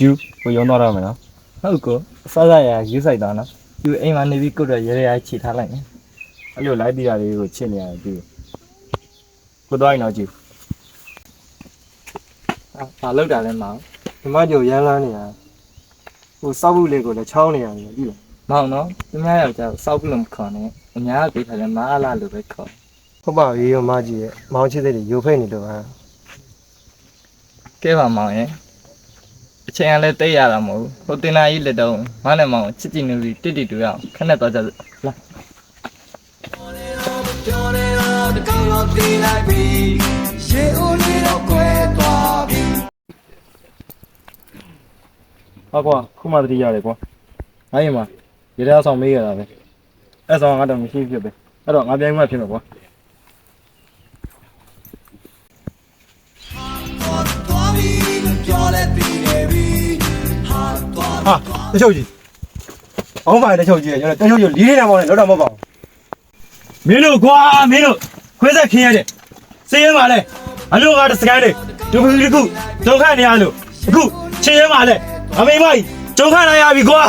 ယူကိုရုံသွားတော့မယ်နော်ဟုတ်ကောအစစရယူဆိုင်တော့နော်သူအိမ်မှာနေပြီးကိုတော့ရဲရဲချီထားလိုက်မယ်အဲ့လိုလိုက်ပြီးတာလေးကိုချစ်နေရတယ်သူကိုသွားရင်တော့ကြည့်အာဘာလောက်တာလဲမအောင်ဒီမကျော်ရမ်းလန်းနေတာဟိုစောက်ဘူးလေးကိုလည်းချောင်းနေရတယ်ပြီမောင်နော်သူများယောက်ျားကိုစောက်ဘူးလို့မခေါ်နဲ့အများကပေးထားလဲမအားလားလို့ပဲခေါ်ဟုတ်ပါပြီရောမကြီးရဲ့မောင်ချစ်တဲ့တွေရိုဖိတ်နေလို့ဟာကဲပါမောင်ရဲ့အ ချိန်ကလည်းတိတ်ရတာမဟုတ်ဘူးဟိုတင်နာကြီးလက်တော့မနဲ့မောင်ချစ်ကြည်နူပြီးတိတိတူရအောင်ခနဲ့တော့ကြလာပြောနေတာတကောက်တော့ပြေးလိုက်ပြီရေဦးလေးတော့ကွဲသွားပြီဟာကွာခုမှတတိရတယ်ကွာငါရင်မှာရေထဲအောင်မေးရတာပဲအဲ့ဆောင်ငါတော့မရှိဖြစ်ပဲအဲ့တော့ငါပြိုင်မှဖြစ်မှာကွာ ဟာတချို့ကြီးအောင်ပါတချို့ကြီးကျွန်တော်တချို့ကြီးလေးနေတာမောင်းနဲ့လောက်တော့မဟုတ်ပါဘူးမင်းတို့ကွာမင်းတို့ခွဲဆက်ခင်းရတဲ့စေးရဲမှာလဲအလို့ကတစကန်လေးဒုက္ခတခုဒုက္ခနေရလို့အခုချင်းရဲမှာလဲအမေမကြီးဒုက္ခလာရပြီကွာ